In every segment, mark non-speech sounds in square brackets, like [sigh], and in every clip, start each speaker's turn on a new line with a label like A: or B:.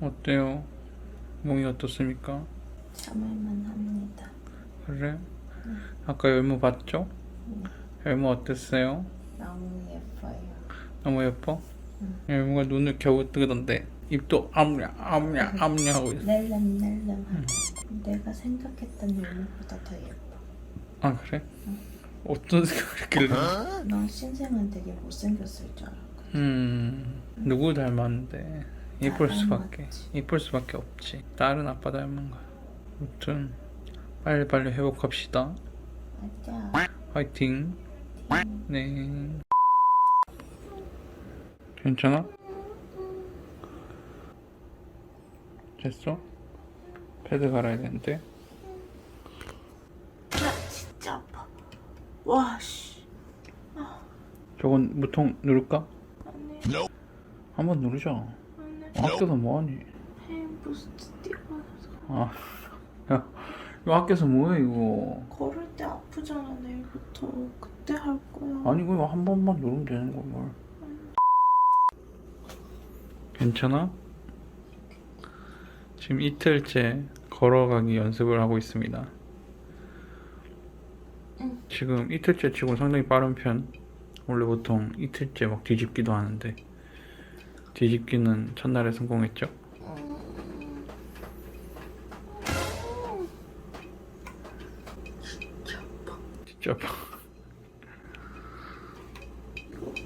A: 어때요? 몸이 어떻습니까?
B: 참을만 합니다.
A: 그래? 아까 열무 봤죠? 열무 어땠어요?
B: 너무 예뻐요.
A: 너무 예뻐? 열무가 눈을 겨우 뜨던데 입도 아무냐 아무냐 아무냐 하고 있어
B: 낼름낼름하고 내가 생각했던 열무보다 더 예뻐.
A: 아 그래? 어떤 생각을 했길래
B: 넌 신생은 되게 못생겼을 줄 알았거든.
A: 음 누구 닮았는데 이쁠
B: 나
A: 수밖에. 이쁠 수밖에 없지 다른 아빠 닮은 거야 아무튼 빨리빨리 회복합시다
B: 맞아.
A: 화이팅 네 괜찮아? 됐어? 패드 갈아야 되는데
B: 아 진짜 아파. 와 씨.
A: 저건 무통 누를까?
B: 아니
A: 한번 누르자 학교에서 뭐하니?
B: 부스트 띄워서
A: 아, 야, 이거 학교에서 뭐해 이거?
B: 걸을 때 아프잖아 내일부터. 그때 할 거야.
A: 아니 그거 한 번만 누르면 되는 거 뭘? 괜찮아? 지금 이틀째 걸어가기 연습을 하고 있습니다.
B: 응.
A: 지금 이틀째 치고 상당히 빠른 편. 원래 보통 이틀째 막 뒤집기도 하는데 뒤집기는 첫날에 성공했죠.
B: 진짜 아파.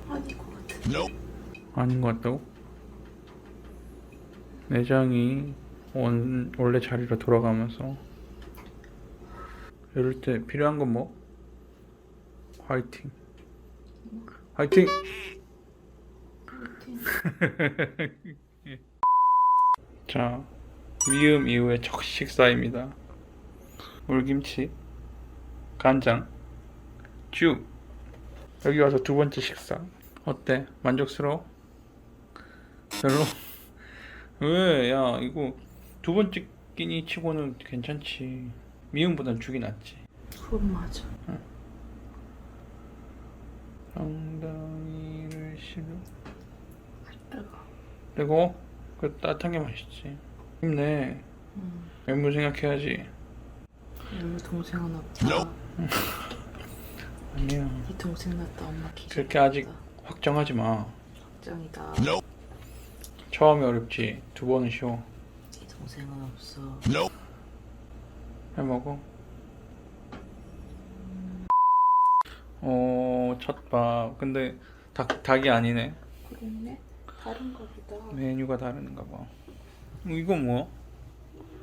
B: 아닌 것 같아.
A: 아닌 것 같다고? 내장이 원, 원래 자리로 돌아가면서 이럴 때 필요한 건 뭐? 화이팅 화이팅! [laughs] 자 미음 이후의 첫 식사입니다 물김치 간장 쭉 여기 와서 두 번째 식사 어때? 만족스러워? 별로? [laughs] 왜? 야 이거 두 번째 끼니 치고는 괜찮지 미음보단 죽이 낫지
B: 그건 맞아.
A: 엉덩이를 실어. 그리고 그 따뜻한 게 맛있지. 힘내.
B: 응.
A: 맹물 생각해야지.
B: 우리 동생은 없다. [laughs]
A: 아니야.
B: 네 동생 낳다 엄마 기절.
A: 그렇게 아직 확정하지 마.
B: 걱정이다.
A: 처음이 어렵지. 두 번은 쉬워.
B: 네 동생은 없어.
A: 해 먹어. 어 첫 밥. 근데 닭, 닭이 아니네.
B: 그랬네. 다른가 보다.
A: 메뉴가 다른가 봐 어, 이건 뭐야?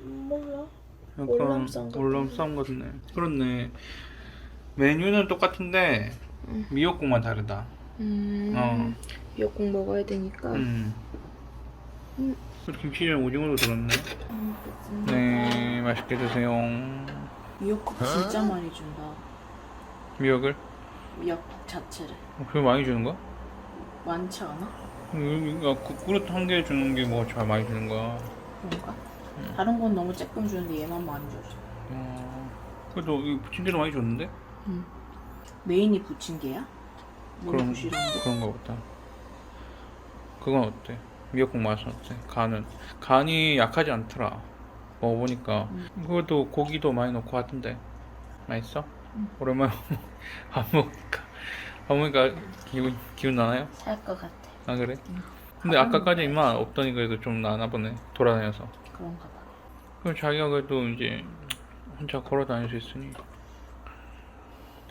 B: 몰라.
A: 약간
B: 같은
A: 월남쌈 같네 그렇네 메뉴는 똑같은데
B: 응.
A: 미역국만 다르다
B: 음.
A: 어.
B: 미역국 먹어야 되니까.
A: 음.
B: 음.
A: 김치전 오징어도 들었네
B: 음.
A: 네 맛있게 드세요
B: 미역국 진짜 많이 준다.
A: 미역을?
B: 미역 자체를.
A: 어, 그렇게 많이 주는 거야?
B: 많지 않아?
A: 그 그릇 한 개 주는 게 뭐 잘 많이 주는 거야
B: 그런가? 다른 건 너무 조금 주는데 얘만 많이 줬어.
A: 어, 그래도 이 부침개도 많이 줬는데?
B: 메인이 부침개야? 부실한데?
A: 그런가 보다. 그건 어때? 미역국 맛은 어때? 간은 간이 약하지 않더라. 먹어보니까
B: 음.
A: 그것도 고기도 많이 넣고 하던데 맛있어?
B: 음.
A: 오랜만에 [laughs] 안 먹으니까 안 먹으니까 기분 기분 나나요?
B: 살 것 같아.
A: 아 그래?
B: 음.
A: 근데
B: 가끔
A: 아까까지 입만 없더니 그래도 좀 나나 보네 돌아다녀서.
B: 그런가 봐.
A: 그럼 자기가 그래도 이제 혼자 걸어 다닐 수 있으니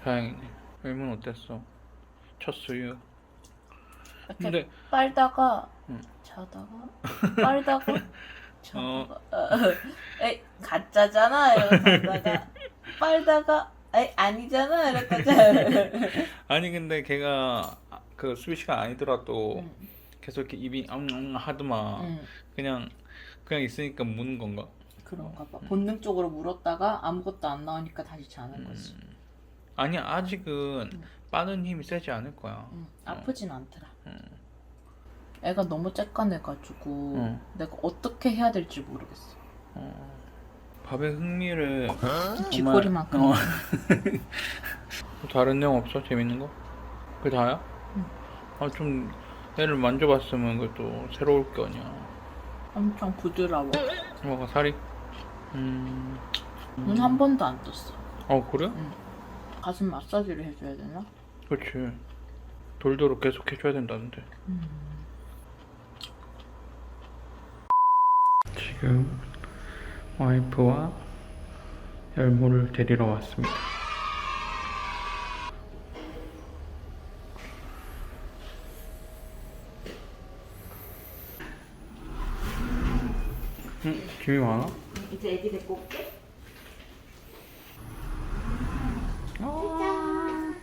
A: 다행이네. 의문 어땠어? 첫 수유.
B: 이렇게
A: 근데
B: 빨다가
A: 응.
B: 자다가 빨다가 [laughs]
A: 어.
B: 자다가 에이 가짜잖아 이러다가 빨다가 에이 아니잖아 이러다가 [laughs]
A: 아니 근데 걔가 그 수유 시간 아니더라도
B: 응.
A: 계속 이렇게 입이 엉엉 하더만
B: 응.
A: 그냥 그냥 있으니까 무는 건가?
B: 그런가 봐 본능적으로 물었다가 아무것도 안 나오니까 다시 자는 거지
A: 음. 아니야 아직은
B: 응.
A: 빠는 힘이 세지 않을 거야.
B: 응. 아프진 않더라
A: 응.
B: 애가 너무 쬐깐해가지고
A: 응.
B: 내가 어떻게 해야 될지 모르겠어
A: 어. 밥의 흥미를
B: 쥐꼬리만큼
A: 어. [laughs] 다른 내용 없어? 재밌는 거? 그게 다야?
B: 응.
A: 아좀 애를 만져봤으면 그래도 새로울 거 아니야.
B: 엄청 부드러워.
A: 뭐가 살이? 음.
B: 눈 한 번도 안 떴어.
A: 어 그래?
B: 가슴 마사지를 해줘야 되나?
A: 그렇지. 돌도록 계속 해줘야 된다는데. 지금 와이프와 열무를 데리러 왔습니다. 응? 짐이 많아?
B: 이제 애기 데리고 올게.
A: 아,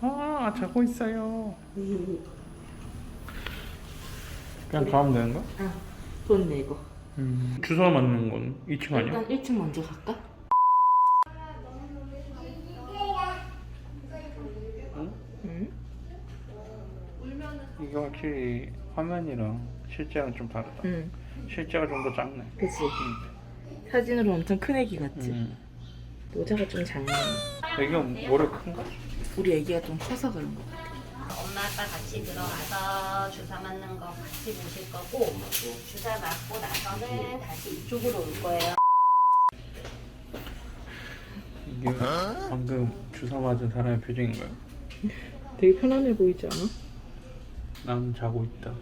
A: 아 자고 있어요. 그냥 가면 되는 거야?
B: 돈 내고.
A: 음, 주사 맞는 건 2층 아니야?
B: 일단 1층 먼저 갈까? 응?
A: 이게 확실히 화면이랑 실제랑 좀 다르다.
B: 응.
A: 실제가 좀 더 작네.
B: 그치. 사진으로 엄청 큰 애기 같지?
A: 음.
B: 모자가 좀 작네.
A: 애기가 머리 큰가?
B: 우리 애기가 좀 커서 그런 거 같아.
C: 엄마 아빠 같이 들어가서 주사 맞는 거 같이 보실 거고 주사 맞고 나서는 다시 이쪽으로 올 거예요.
A: 이게 방금 주사 맞은 사람의 표정인가요?
B: 되게 편안해 보이지 않아?
A: 나는 자고 있다.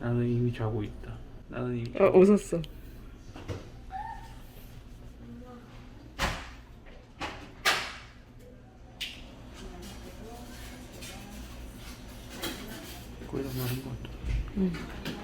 A: 나는 이미 자고 있다. 나는 이미
B: 아, 웃었어.
A: 자고 있는 말인 것 같아.
B: 응.